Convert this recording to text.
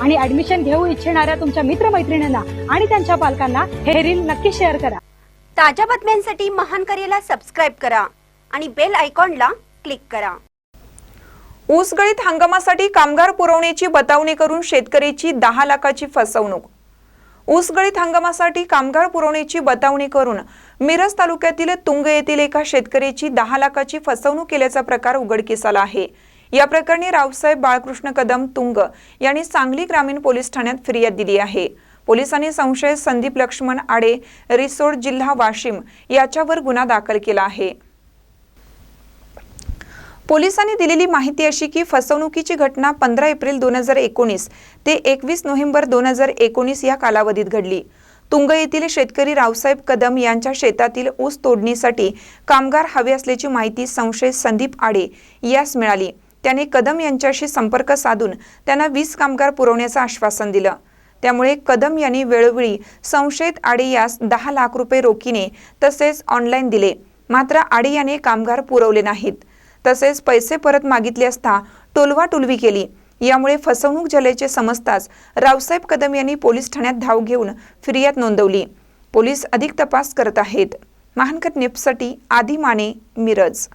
आणि ऍडमिशन घेऊ इच्छिणाऱ्या तुमच्या मित्रमैत्रिणींना आणि त्यांच्या पालकांना हे रील नक्की शेअर करा. ताज्या बातम्यांसाठी महान करेला सबस्क्राईब करा आणि बेल आयकॉनला क्लिक करा. ऊसगळीत हंगामासाठी कामगार पुरवण्याची बतावणी करून शेतकऱ्याची दहा लाखाची फसवणूक. ऊसगळीत हंगामासाठी कामगार पुरवण्याची बतावणी करून मिरज तालुक्यातील तुंग येथील एका शेतकऱ्याची दहा लाखाची फसवणूक केल्याचा प्रकार उघडकीस आला आहे. या प्रकरणी रावसाहेब बाळकृष्ण कदम तुंग यांनी सांगली ग्रामीण पोलीस ठाण्यात फिर्याद दिली आहे. पोलिसांनी संशयित संदीप लक्ष्मण आडे रिसोड जिल्हा वाशिम याच्यावर गुन्हा दाखल केला आहे. पोलिसांनी दिलेली माहिती अशी की फसवणुकीची घटना पंधरा एप्रिल दोन हजार एकोणीस ते एकवीस नोव्हेंबर दोन हजार एकोणीस या कालावधीत घडली. तुंग येथील शेतकरी रावसाहेब कदम यांच्या शेतातील ऊस तोडणीसाठी कामगार हवे असल्याची माहिती संशयित संदीप आडे यास मिळाली. त्याने कदम यांच्याशी संपर्क साधून त्यांना वीस कामगार पुरवण्याचं आश्वासन दिलं. त्यामुळे कदम यांनी वेळोवेळी संशयित आडे यास दहा लाख रुपये रोखीने तसेच ऑनलाईन दिले. मात्र आडे याने कामगार पुरवले नाहीत. तसेच पैसे परत मागितले असता टोलवाटोलवी केली. यामुळे फसवणूक झाल्याचे समजताच रावसाहेब कदम यांनी पोलीस ठाण्यात धाव घेऊन फिर्याद नोंदवली. पोलीस अधिक तपास करत आहेत. महानकर निप्ससाठी आदी माने मिरज.